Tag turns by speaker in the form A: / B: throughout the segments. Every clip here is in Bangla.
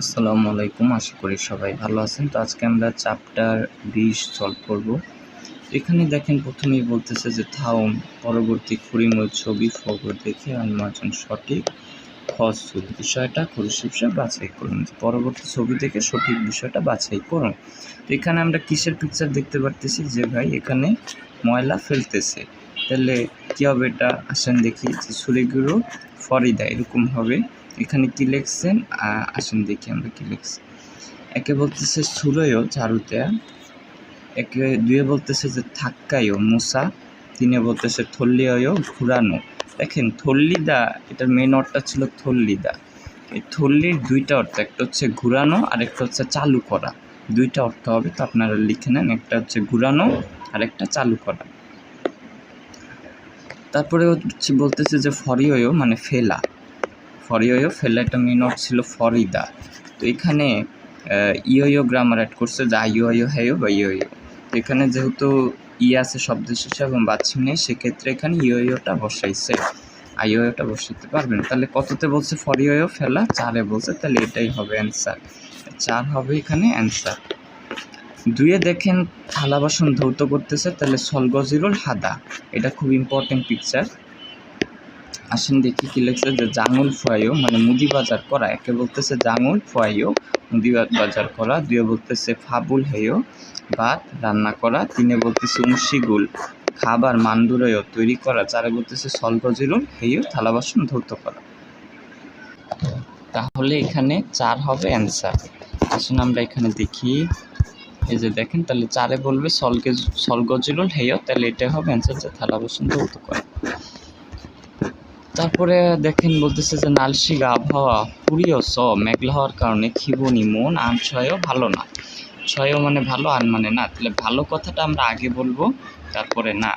A: আসসালামু আলাইকুম, আশা করি সবাই ভালো আছেন। তো আজকে আমরা চ্যাপ্টার বিশ সলভ করব। এখানে দেখেন প্রথমেই বলতেছে যে থাউন, পরবর্তী খুরিময় ছবি, ফগর দেখে আনমার্জন সঠিক ফসুদ বিষয়টা খুরশিবসা বাছাই করুন। পরবর্তী ছবি দেখে সঠিক বিষয়টা বাছাই করুন। তো এখানে আমরা কিসের পিকচার দেখতে পারতেছি? যে ভাই এখানে ময়লা ফেলতেছে। তাহলে কী হবে এটা? আসেন দেখি যে সুরিগুলো ফরিদা, এরকম হবে। এখানে কি লিখছেন? আসেন দেখি আমরা কি লিখছি। একে বলতেছে সুরয় ঝাড়ুতে একে দুয়ে বলতেছে যে থাক্কায়ও মুসা, তিনে বলতেছে থল্লিয়ও ঘুরানো। দেখেন থল্লিদা, এটার মেন অর্থটা ছিল থল্লিদা। এই থল্লির দুইটা অর্থ, একটা হচ্ছে ঘুরানো আর একটা হচ্ছে চালু করা। দুইটা অর্থ হবে, তো আপনারা লিখে নেন, একটা হচ্ছে ঘুরানো আর একটা চালু করা। তারপরে হচ্ছে বলতেছে যে ফরিয়ও মানে ফেলা। ফরিয়ও ফেলা একটা মেন অর্থ ছিল ফরিদা তো এখানে ইয়ো গ্রামার অ্যাড করছে, যা ইয়ো হেয়ো বা ইয়ো তো এখানে যেহেতু ই আছে শব্দ শেষে এবং বাচ্চা নেই, সেক্ষেত্রে এখানে ইয়ো ইয়োটা বসাইছে আইওটা বসাইতে পারবেন তাহলে কততে বলছে ফরিয়ও ফেলা, চারে বলছে, তাহলে এটাই হবে অ্যান্সার চার হবে এখানে অ্যান্সার দুয়ে দেখেন, থালা বাসন ধৌত করতেছে, তাহলে সলগজিরুল হাদা। এটা খুব ইম্পর্টেন্ট পিকচার আসেন দেখি কি লিখছে যে জাঙুল ফুয়াইও মানে মুদি বাজার করা, একে বলতেছে জাঙুল ফুয়াইও, মুদি বাজার করা, দুয়ে বলতেছে ফাবুল হেয়, ভাত রান্না করা, তিনে বলতেছে উমশিগুল খাবার মান্ডুরয় তৈরি করা, চারে বলতেছে সলগজিরুল হেয়, থালা বাসন ধৌত করা। তাহলে এখানে চার হবে অ্যান্সার। আসুন আমরা এখানে দেখি। এই যে দেখেন, তাহলে চারে বলবে সলগে সলগজিরুল হেয়, তাহলে এটা হবে অ্যান্সার যে থালা বাসন ধৌত করা। তারপরে দেখেন বলতেছে যে নালশিগা আবহাওয়া পুরীয় স, মেঘলা হওয়ার কারণে খিবনি মন, আন ছয়ও ভালো না। ছয়ও মানে ভালো, আন মানে না। তাহলে ভালো কথাটা আমরা আগে বলব, তারপরে না।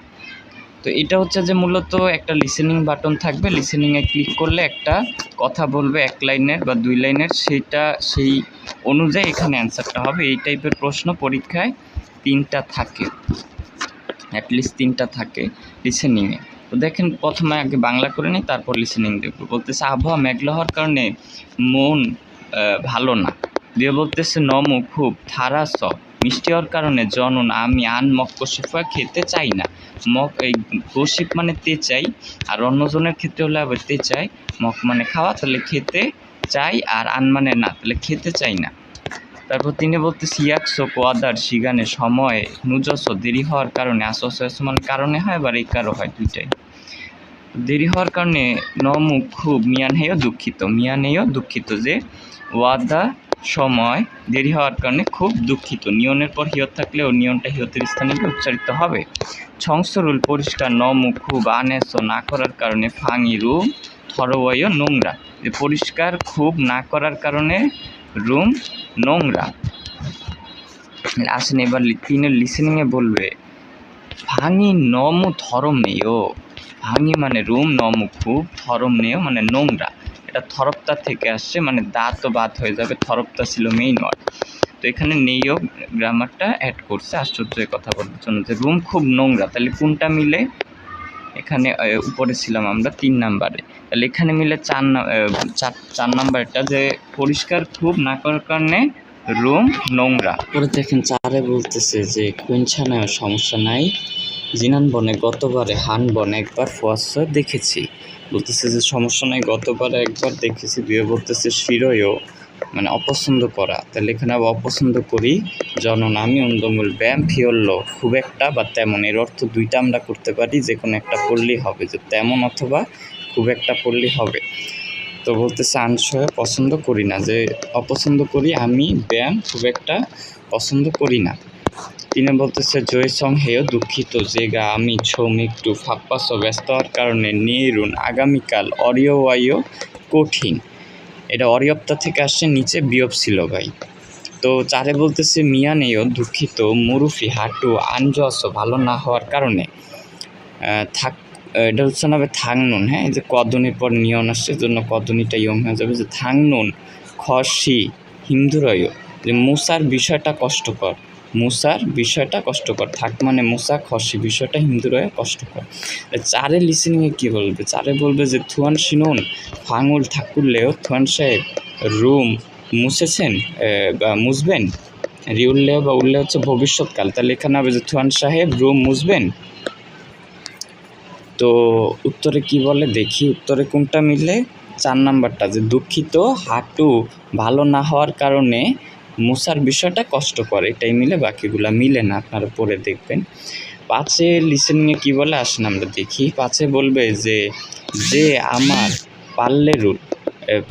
A: তো এটা হচ্ছে যে মূলত একটা লিসেনিং বাটন থাকবে। লিসেনিংয়ে ক্লিক করলে একটা কথা বলবে এক লাইনের বা দুই লাইনের সেইটা সেই অনুযায়ী এখানে অ্যান্সারটা হবে। এই টাইপের প্রশ্ন পরীক্ষায় তিনটা থাকে। অ্যাটলিস্ট তিনটা থাকে লিসেনিংয়ে তো দেখেন, প্রথমে আগে বাংলা করে নিই তারপর লিসেনিং দেখব বলতেছে, আবহাওয়া মেঘলা হওয়ার কারণে মন ভালো না। দিয়ে বলতেছে নমু খুব থারাস মিষ্টি হওয়ার কারণে জনন, আমি আন মক্কশিফা খেতে চাই না। মক এই গসিপ মানে তে চাই, আর অন্যজনের ক্ষেত্রে হলে আবার তে চাই। মক মানে খাওয়া, তাহলে খেতে চাই, আর আন মানে না, তাহলে খেতে চাই না। তারপর তিনি বলতেছি ইয়াকশো কোয়াদার সিগানে সময় নুজস দেরি হওয়ার কারণে আসস মানে কারণে হয় বা এই কারও হয় দুইটাই। দেরি হওয়ার কারণে নমুখ খুব মিয়ানহেয় দুঃখিত। মিয়ানেও দুঃখিত যে ওয়াদা, সময়, দেরি হওয়ার কারণে খুব দুঃখিত। নিয়নের পর হিয়ত থাকলেও নিয়নটা হিয়তের স্থানে উচ্চারিত হবে। ছংসরুল পরিষ্কার নমুখ খুব আনেস না করার কারণে ফাঙি রুম থরওয় নোংরা পরিষ্কার খুব না করার কারণে রুম নোংরা। আসেন এবার তিনের লিসেনিংয়ে বলবে, ভাঙি নমু ধরম নেও ভাঙি মানে রুম, নমু খুব থরম নেও মানে নোংরা। এটা থরপ্তা থেকে আসছে মানে দাঁত ও বাত হয়ে যাবে, থরপ্তা ছিল মেইন ওয়ার্ড তো এখানে নেইও গ্রামারটা অ্যাড করছে, আশ্চর্য এই কথা বলার জন্য যে রুম খুব নোংরা, তাহলে কোনটা মিলে? এখানে উপরে ছিলাম আমরা তিন নাম্বারে। তাহলে এখানে মিলে চার চার চার নাম্বারটা যে পরিষ্কার খুব না করার কারণে রুম, নোংরা। পরে দেখেন চারে বলতেছে যে কুইনছানায় সমস্যা নাই। জিনান বনে গতবারে, হান বনে একবার ফোয়াশা দেখেছি। বলতেছে যে, সমস্যা নাই, গতবারে একবার দেখেছি। দুয়ে বলতেছে শিরোয়ও মানে অপছন্দ করা। তাহলে এখানে আবার অপছন্দ করি, জনন আমি অন্দমূল ব্যায়াম ফিরল। খুব একটা বা তেমন, এর অর্থ দুইটা আমরা করতে পারি যে কোনো একটা পড়লেই হবে। যে তেমন অথবা খুব একটা পড়লেই হবে। তো বলতেছে আনসয় পছন্দ করি না। যে, অপছন্দ করি আমি ব্যায়াম খুব একটা পছন্দ করি না। তিনি বলতেছে জয়সং হেয় দুঃখিত, যে গা আমি ছম একটু ফাপ্পাস ব্যস্ত হওয়ার কারণে নিরুন আগামীকাল অরিয় ওয়াইও কঠিন। এটা অরিয়প্তা থেকে আসছে নিচে বিয়প ছিল ভাই। তো চারে বলতেছে, মিয়া নেও দুঃখিত, মুরুফি, হাঁটু আনজস ভালো না হওয়ার কারণে। থাক এটা হচ্ছে না থাংনুন হ্যাঁ? যে কদনির পর নিয়ন আসছে জন্য কদনিটা ইয়ং হয়ে যাবে। যে থাংনুন, খসি হিন্দুরয় যে মুসার বিষয়টা কষ্টকর। মুসার বিষয়টা কষ্টকর। থাক মানে মুসা খসি, বিষয়টা হিন্দুরয় কষ্টকর। চারে লিসেনিংয়ে কী বলবে? চারে বলবে যে, থুয়ান শিনুন, ফাঙুল ঠাকুরলেও থুয়ান সাহেব, রুম মুছেছেন? বা মুছবেন? রি উঠলে বা উঠলে হচ্ছে ভবিষ্যৎকাল। তাহলে এখানে হবে যে, থুয়ান সাহেব, রুম মুছবেন? তো উত্তরে কি বলে? দেখি উত্তরে কোনটা মিলে? চার নাম্বারটা যে, দুঃখিত, হাঁটু ভালো না হওয়ার কারণে মুসার বিষয়টা কষ্ট করে, এটাই মিলে বাকিগুলা মিলে না, আপনারা পড়ে দেখবেন। পাঁচে লিসেনিংয়ে কি বলে, আসেন আমরা দেখি। পাঁচে বলবে যে যে আমার পাল্লে রুল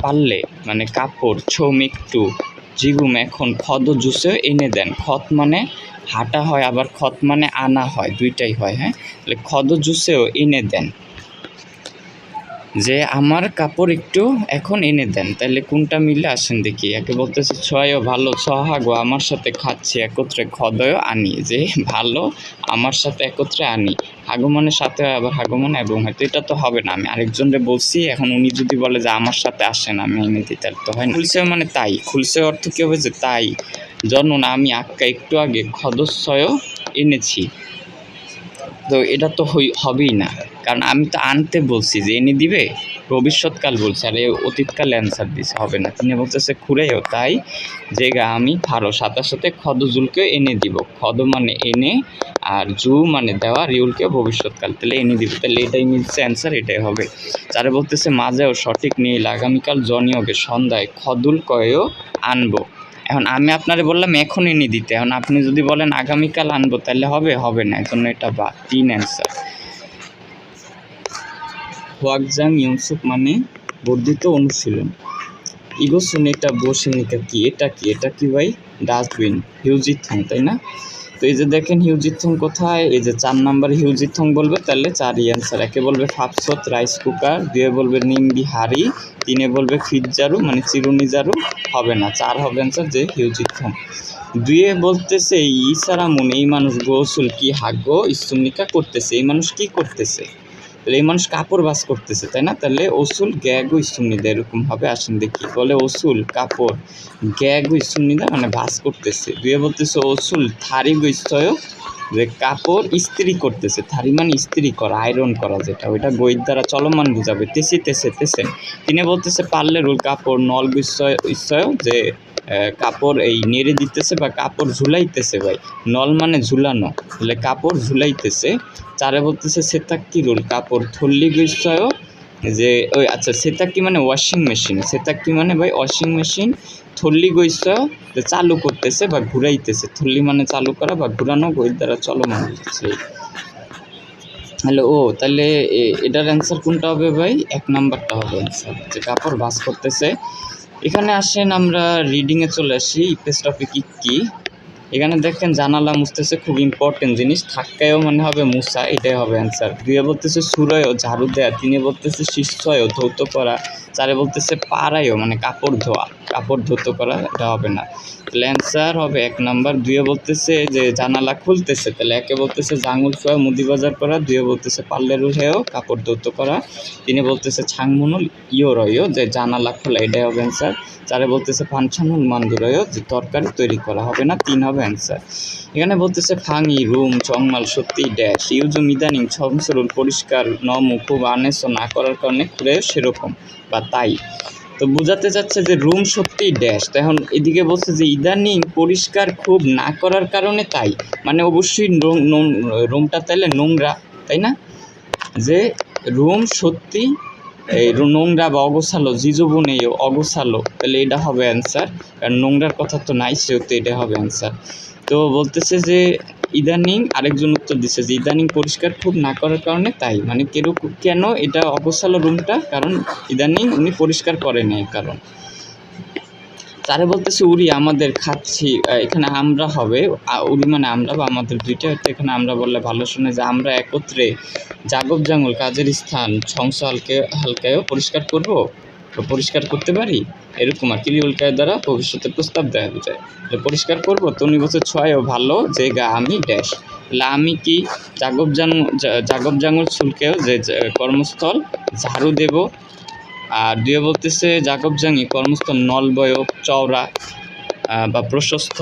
A: পাল্লে মানে কাপড়, ছৌম একটু, জিগুম এখন খদ জুসে এনে দেন। খত মানে হাঁটা হয়, আবার খত মানে আনা হয়, দুইটাই হয় হ্যাঁ? তাহলে খদ জুসেও এনে দেন। যে আমার কাপড় একটু এখন এনে দেন তাহলে কোনটা মিলে আসেন দেখি। একে বলতেছে ছয়ও ভালো ছহাগো আমার সাথে খাচ্ছি, একত্রে খদয় আনি। যে, ভালো, আমার সাথে একত্রে আনি। আগমনের সাথে, আবার আগমন এবং হয়তো এটা তো হবে না। আমি আরেকজনরে বলছি, এখন উনি যদি বলে যে, আমার সাথে আসেন, আমি এনে দিই তাহলে তো হয় না। খুলছে মানে তাই, খুলছে অর্থ কী হবে যে তাই। জন্ম না আমি আক্কা একটু আগে খদস্বয় এনেছি। তো এটা তো হবেই না। কারণ আমি তো আনতে বলছি যে, এনে দিবে? ভবিষ্যৎকাল বলছে, আর এ অতীতকালে অ্যান্সার দিছে, হবে না। তিনি বলতেছে খুঁড়েও তাই, যে গা আমি ফারো, সাথে সাথে খদজুলকে এনে দিব। খদ মানে এনে, আর জু মানে দেওয়া রিউলকে ভবিষ্যৎকাল, তাহলে এনে দিব। তাহলে এটাই মিলছে অ্যান্সার এটাই হবে। তারে বলতেছে, মাঝেও সঠিক নীল আগামীকাল জনিয়োগে সন্ধ্যায় খদুল কয়েও আনব। এখন আমি আপনার বললাম এখনই নি দিতে। এখন আপনি যদি বলেন আগামীকাল আনব, তাহলে হবে হবে না এখন এটা বা, তিন অ্যান্সার হোয়াকজাং ইউসুফ মানে বর্ধিত অনুশীলন। ইগোসুন এটা বসে নিতে কি, এটা কি এটা কি ভাই? ডাস্টবিন হিউজিথং তাই না? তো এই যে দেখেন হিউজিথং কোথায়? এই যে চার নাম্বার হিউজিথং বলবে, তাহলে চারই অ্যান্সার একে বলবে ফাপসত রাইস কুকার, দুয়ে বলবে নিমবি হাড়ি, তিনে বলবে ফিটজারু মানে চিরুনি জারু হবে না। চার হবে অ্যান্সার যে হিউজিথং দুয়ে বলতেছে ইসারামুন এই মানুষ গোসুল কি হাগ্য? ইস্তুমিকা করতেছে। এই মানুষ কি করতেছে? তাহলে এই মানুষ কাপড় বাস করতেছে, তাই না? তাহলে ওসুল গ্যাগ ও ইস্তুমনিদা এরকম হবে আসেন দেখি। বলে ওসুল, কাপড়, গ্যাগ ও ইস্তুমনিদা মানে বাস করতেছে। দুয়ে বলতেছে, ওসুল, থারি গৈস্তয় যে কাপড় ইস্ত্রি করতেছে। থারি মানে ইস্ত্রি করা, আয়রন করা যেটা। ওইটা গইর দ্বারা চলমান বুঝাবে। তেসি, তেসে তেসে। তিনি বলতেছে, পারলে রোল কাপড় নল বিস্ময় যে কাপড় এই নেড়ে দিতেছে বা কাপড় ঝুলাইতেছে ভাই। নল মানে ঝুলানো। তাহলে কাপড় ঝুলাইতেছে। চারে বলতেছে, সেতাক্কি রোল, কাপড় থল্লি বিষয় যে ওই আচ্ছা সেতাক্কি মানে ওয়াশিং মেশিন সেতাক্কি মানে ভাই ওয়াশিং মেশিন থল্লি গৈসয় যে চালু করতেছে বা ঘুরাইতেছে। থল্লি মানে চালু করা বা ঘুরানো গই দ্বারা চলমান হচ্ছে হ্যালো, ও, তাহলে এটার অ্যান্সার কোনটা হবে ভাই? এক নাম্বারটা হবে অ্যান্সার যে কাপড় বাস করতেছে এখানে আসেন আমরা রিডিংয়ে চলে আসি ইপেস টপিক কি? এখানে দেখেন, জানালা মুছতেছে, খুব ইম্পর্টেন্ট জিনিস। থাক্কায়ও মানে হবে মুসা এটাই হবে অ্যান্সার দুয়ে বলতেছে, সুরয় ও ঝাড়ু দেয়া। তিনে বলতেছে, শিষ্যয় ও ধৌত করা। চারে বলতেছে, পাড়ায়ও মানে কাপড় ধোয়া, কাপড় ধৌত করা, এটা হবে না। তাহলে অ্যান্সার হবে এক নাম্বার দুয়ে বলতেছে যে জানালা খুলতেছে, তাহলে একে বলতেছে জাঙুল সোয়া, মুদি বাজার করা দুয়ে বলতেছে পাল্লের উঠেও কাপড় ধৌত করা, তিনি বলতেছে ছাংমুনুল ইয়ো রয়ও যে জানালা খোলা, এটাই হবে অ্যান্সার চারে বলতেছে পাঞ্ছানুল মান্দুরয়ও, যে তরকারি তৈরি করা হবে না, তিন হবে অ্যান্সার এখানে বলতেছে ফাঙি, রুম, চংমাল, সত্যি, ড্যাশ ইউজু মিদানিং ছমসরুল পরিষ্কার, নমু, খুব আনেস না করার কারণে খুলে সেরকম। বা তাই। তো বোঝাতে চাচ্ছে যে রুম সত্যিই ড্যাশ তো এখন এদিকে বলছে যে, ইদানিং পরিষ্কার খুব না করার কারণে তাই। মানে অবশ্যই রুমটা তাইলে নোংরা, তাই না? যে রুম সত্যি এই নোংরা বা অগোছালো, জিজবু নেই, অগোছালো। তাহলে এটা হবে অ্যান্সার কারণ নোংরার কথা তো নাই, সেহেতু এটা হবে অ্যান্সার তো বলতেছে যে ইদানিং আরেকজন উত্তর দিচ্ছে যে ইদানিং পরিষ্কার খুব না করার কারণে তাই। মানে কেন কেন এটা অবসালো রুমটা? কারণ ইদানিং উনি পরিষ্কার করেন এই কারণ। তারে বলতেছে উড়ি আমাদের খাচ্ছি এখানে আমরা হবে। উড়ি মানে আমরা বা আমাদের দুইটা হচ্ছে এখানে আমরা বললে ভালো শুনে যে আমরা একত্রে জাগব জাঙ্গল কাজের স্থান সংস হালকে হালকায়ও পরিষ্কার করব। পরিষ্কার করতে পারি? এরকম আর কি উল্কায় দ্বারা ভবিষ্যতে প্রস্তাব দেওয়া যায়। পরিষ্কার করব? তো উনি বলছে ছয়ও ভালো, যে গা আমি ড্যাশ। আমি কি জাগব জাং জাগব জাঙ্গল চুলকেও যে কর্মস্থল, ঝাড়ু দেব? আর দুয়ে বলতেছে, জাগব জাঙ্গি কর্মস্থল নলবয়ক চওড়া বা প্রশস্ত।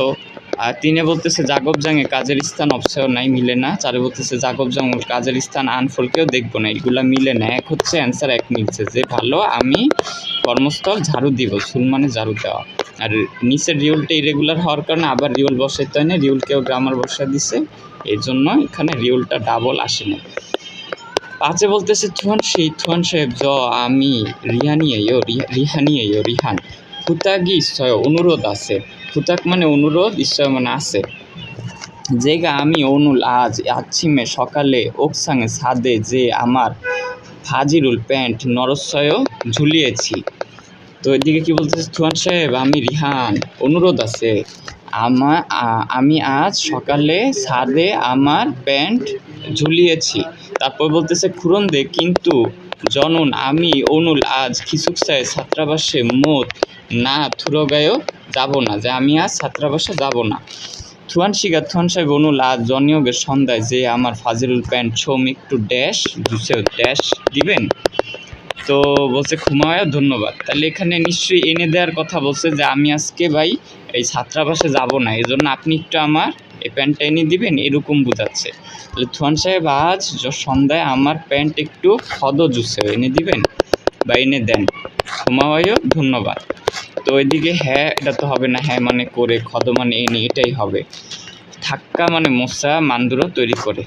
A: আর তিনে বলতেছে, জাগব জাঙ্গে কাজের স্থান অবসর নাই, মিলে না। চারে বলতেছে, জাগব জাঙ্গ কাজের স্থান আনফলকেও দেখব না, এগুলা মিলে না। এক হচ্ছে অ্যান্সার এক মিলছে যে, ভালো, আমি কর্মস্থল ঝাড়ু দিব সুল মানে ঝাড়ু দেওয়া। আর নিচের রিউলটা ইরেগুলার হওয়ার কারণে আবার রিউল বসাইতে হয় না, রিউলকেও গ্রামার বসা দিছে এই জন্য এখানে রিউলটা ডাবল আসে না। পাঁচে বলতেছে, থুয়ান সেই, থুয়ান সাহেব জ আমি রিহানি আইও রিহানি আইও রিহান। ফুতাগি ইচ্ছয় অনুরোধ আছে। ফুতাক মানে অনুরোধ ইচ্ছয় মানে আছে। যেগা আমি অনুল আজ, আচ্ছিমে সকালে ওকসাঙে সাদে যে আমার ফাজিরুল প্যান্ট নরসয় ঝুলিয়েছি। তো এদিকে কি বলতেছে থুয়ান সাহেব? আমি রিহান, অনুরোধ আছে। আমা আমি আজ সকালে সাদে আমার প্যান্ট ঝুলিয়েছি। তারপর বলতেছে, খুরন্দে, কিন্তু জনন, আমি অনুল আজ খিচুকসায় ছাত্রাবাসে মোট না, থুরগায়ও যাব না যে আমি আজ ছাত্রাবাসে যাব না। থুয়ান শিগা থুয়ান সাহেব অনুলা জনিয়োগের সন্ধ্যায় যে আমার ফাজিলুল প্যান্ট ছম একটু ড্যাশ জুসে ড্যাশ দিবেন? তো বলছে খুমায়া ধন্যবাদ। তাহলে এখানে নিশ্চয়ই এনে দেওয়ার কথা বলছে যে আমি আজকে ভাই এই ছাত্রাবাসে যাব না। এই জন্য আপনি একটু আমার এই প্যান্টটা এনে দিবেন, এরকম বোঝাচ্ছে। তাহলে থুয়ান সাহেব আজ সন্ধ্যায় আমার প্যান্ট একটু খদ জুসে এনে দিবেন বা এনে দেন। খুমাওয়াইও ধন্যবাদ। তো এদিকে হ্যাঁ এটা তো হবে না হ্যাঁ মানে করে, খদ মানে এনে, এটাই হবে। থাক্কা মানে মশা, মান্দুরও তৈরি করে।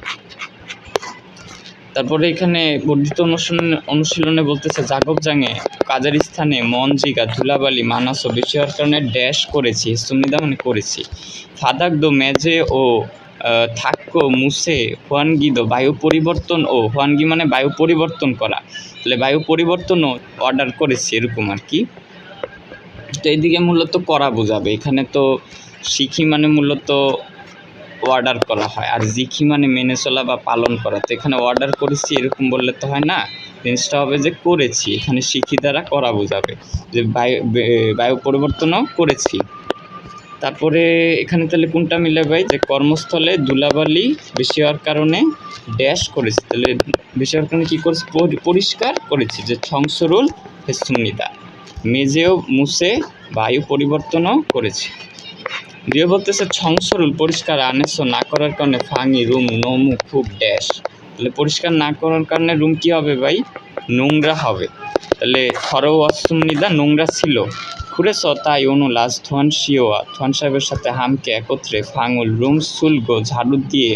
A: তারপরে এখানে বর্ধিত অনুশীলনে অনুশীলনে বলতেছে, জাগব জাঙে, কাজের স্থানে জিগা, ধুলাবালি, মানাস ও বেশি হওয়ার কারণে ড্যাশ করেছি সুমিদা মানে করেছি। ফাদাক দো মেজে ও থাক্কো মুসে হোয়ানগিদো, বায়ু পরিবর্তন ও, হোয়ানগি মানে বায়ু পরিবর্তন করা। তাহলে বায়ু পরিবর্তনও অর্ডার করেছি, এরকম আর কি। তো এইদিকে মূলত করা বোঝাবে। এখানে তো শিখি মানে মূলত অর্ডার করা হয় আর জিখি মানে মেনে চলা বা পালন করা। তো এখানে অর্ডার করেছি, এরকম বললে তো হয় না। জিনিসটা হবে যে করেছি, এখানে শিখি দ্বারা করা বোঝাবে যে বায়ু বায়ু পরিবর্তনও করেছি। তারপরে এখানে তাহলে কোনটা মিলে ভাই? যে কর্মস্থলে ধুলাবালি বেশি হওয়ার কারণে ড্যাশ করেছি। তাহলে বেশি হওয়ার কারণে কী করেছি? পরিষ্কার করেছি যে ছংসরুল হেসুমনিদা মেজেও মুছে বায়ু পরিবর্তনও করেছে। দিয়ে বলতেছে ছংসরুল পরিষ্কার আনেছো না করার কারণে ফাঙি রুম, নমু, খুব ড্যাশ। তাহলে পরিষ্কার না করার কারণে রুম কি হবে ভাই? নোংরা হবে। তাহলে খরও অসুমনিদা নোংরা ছিল। খুঁড়েছ? তাই অনুলাস থোয়ান শিওয়া। থোয়ান সাহেবের সাথে হামকে একত্রে ফাঙুল রুম সুলগো ঝাড়ু দিয়ে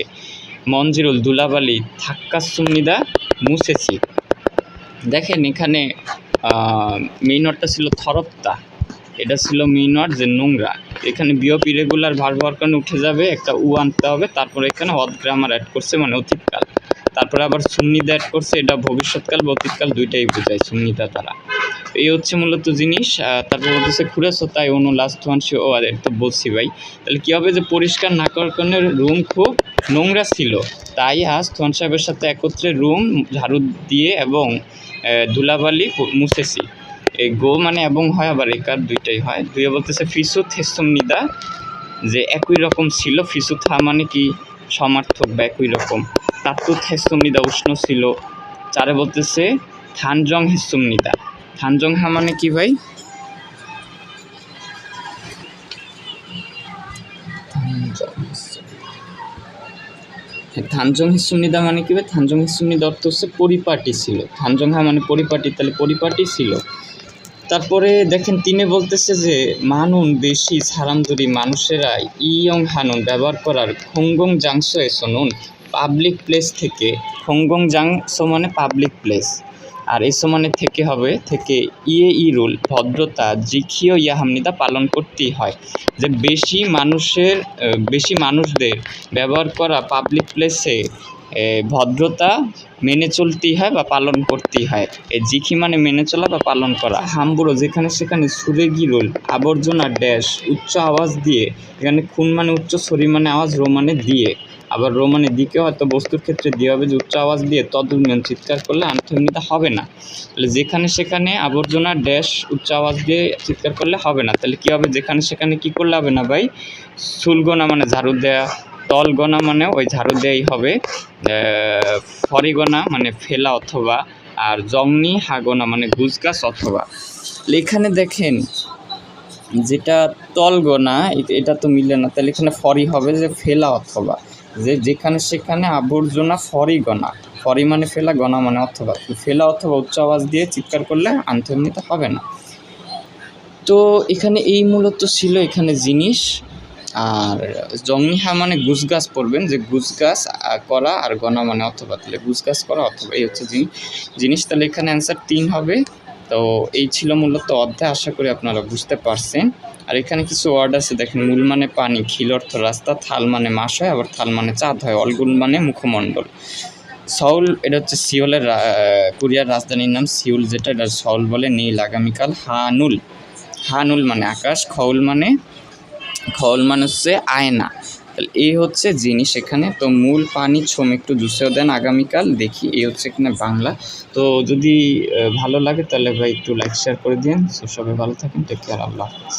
A: মঞ্জিরুল দুলাবালি থাক্কা সুমনিদা মুছেছি। দেখেন এখানে মেইনটটা ছিল থরপ্তা। এটা ছিল মেইনট যে নোংরা। এখানে বিওপ ইরেগুলার ভার হওয়ার কারণে উঠে যাবে, একটা উ আনতে হবে, তারপরে এখানে অদ গ্রামার অ্যাড করছে মানে অতীতকাল। তারপরে আবার সুন্নিদা অ্যাড করছে, এটা ভবিষ্যৎকাল বা অতীতকাল দুইটাই বোঝায় সুন্নিদা দ্বারা। এই হচ্ছে মূলত জিনিস তারপর বলতেছে খুঁড়েছো তাই অনু লাস্ট ওয়ান সে ও তো বলছি ভাই। তাহলে কী হবে যে পরিষ্কার না করার কারণে রুম খুব নোংরা ছিল। তাই আজ থোয়ান সাহেবের সাথে একত্রে রুম ঝাড়ু দিয়ে এবং ধুলাবালি মুসেসি। এই গো মানে এবং হয় আবার একার দুইটাই হয়। দুই বলতেছে, ফিসু থেসুম নিদা। যে একই রকম ছিল, ফিসু থা মানে কি সমার্থক বা একই রকম। তাত্তু থেসুম নিদা উষ্ণ ছিল। চারে বলতেছে, থানজং হেসুম নিদা। থানজং হা মানে কি ভাই? থানজং হিসুমনিদা মানে কি থানজং হিসুমনিদা অর্থ হচ্ছে পরিপাটি ছিল। থানজংহা মানে পরিপাটি, তাহলে পরিপাটি ছিল। তারপরে দেখেন, তিনি বলতেছে যে, মানুন বেশি সারামদুরি মানুষেরা ইয়ং হানুন ব্যবহার করার খঙ্গং জাংসো এসনুন পাবলিক প্লেস থেকে খংগং জাংস মানে পাবলিক প্লেস। আর এসো মানে থেকে হবে, থেকে ইয়ে ই রুল, ভদ্রতা, জিখিও ইয়া ইয়াহামনিদা পালন করতেই হয়। যে বেশি মানুষের বেশি মানুষদের ব্যবহার করা পাবলিক প্লেসে ভদ্রতা মেনে চলতেই হয় বা পালন করতেই হয়। এই জিখি মানে মেনে চলা বা পালন করা। হামবুড়ো যেখানে সেখানে সুরে গিরোল আবর্জনা ড্যাশ, উচ্চ আওয়াজ দিয়ে এখানে খুন মানে উচ্চ, সরি মানে আওয়াজ, রো মানে দিয়ে। আবার রো মানে দিকে হয়তো বস্তুর ক্ষেত্রে দিয়ে হবে যে উচ্চ আওয়াজ দিয়ে তদুন্নয়ন চিৎকার করলে আন্তরিকতা হবে না। তাহলে যেখানে সেখানে আবর্জনা ড্যাশ উচ্চ আওয়াজ দিয়ে চিৎকার করলে হবে না। তাহলে কী হবে যেখানে সেখানে কী করলে হবে না ভাই? সুলগোনা মানে ঝাড়ু দেয়া তলগোনা মানে ওই ঝাড়ু দেয়াই হবে। ফরিগোনা মানে ফেলা অথবা, আর জংনি হাগোনা মানে গুজগাছ অথবা। এখানে দেখেন, যেটা তলগোনা এ- এটা তো মিলে না। তাহলে এখানে ফরি হবে যে ফেলা অথবা। যে যেখানে সেখানে আবর্জনা ফরি গণা ফরি মানে ফেলা গণা মানে অথবা। ফেলা অথবা উচ্চ আওয়াজ দিয়ে চিৎকার করলে আন্তর্নিত হবে না। তো এখানে এই মূলত ছিল এখানে জিনিস। আর জংনিহা মানে গুছ গাছ পড়বেন, যে গুছ গাছ করা আর গণা মানে অথবা। তাহলে গুছ গাছ করা অথবা, এই হচ্ছে জিনিস। তাহলে এখানে অ্যান্সার তিন হবে। তো এই ছিল মূলত অধ্যায়, আশা করি আপনারা বুঝতে পারছেন। আর এখানে কিছু ওয়ার্ড আছে, দেখেন, মূল মানে পানি, খিল অর্থ রাস্তা, থাল মানে মাস হয় আবার থাল মানে চাঁদ হয় অলগুল মানে মুখমণ্ডল। সউল এটা হচ্ছে সিওলের কোরিয়ার রাজধানীর নাম সিউল, যেটা এটা সউল বলে নীল, আগামীকাল হানুল। হানুল মানে আকাশ খউল মানে খউল মানে হচ্ছে আয়না। এই হচ্ছে জিনিস এখানে। তো মূল পানি ছম একটু জুসেও দেন আগামীকাল, দেখি এই হচ্ছে এখানে বাংলা। তো যদি ভালো লাগে তাহলে ভাই একটু লাইক শেয়ার করে দিন সবাই ভালো থাকেন টেক কেয়ার আল্লাহ হাফিজ।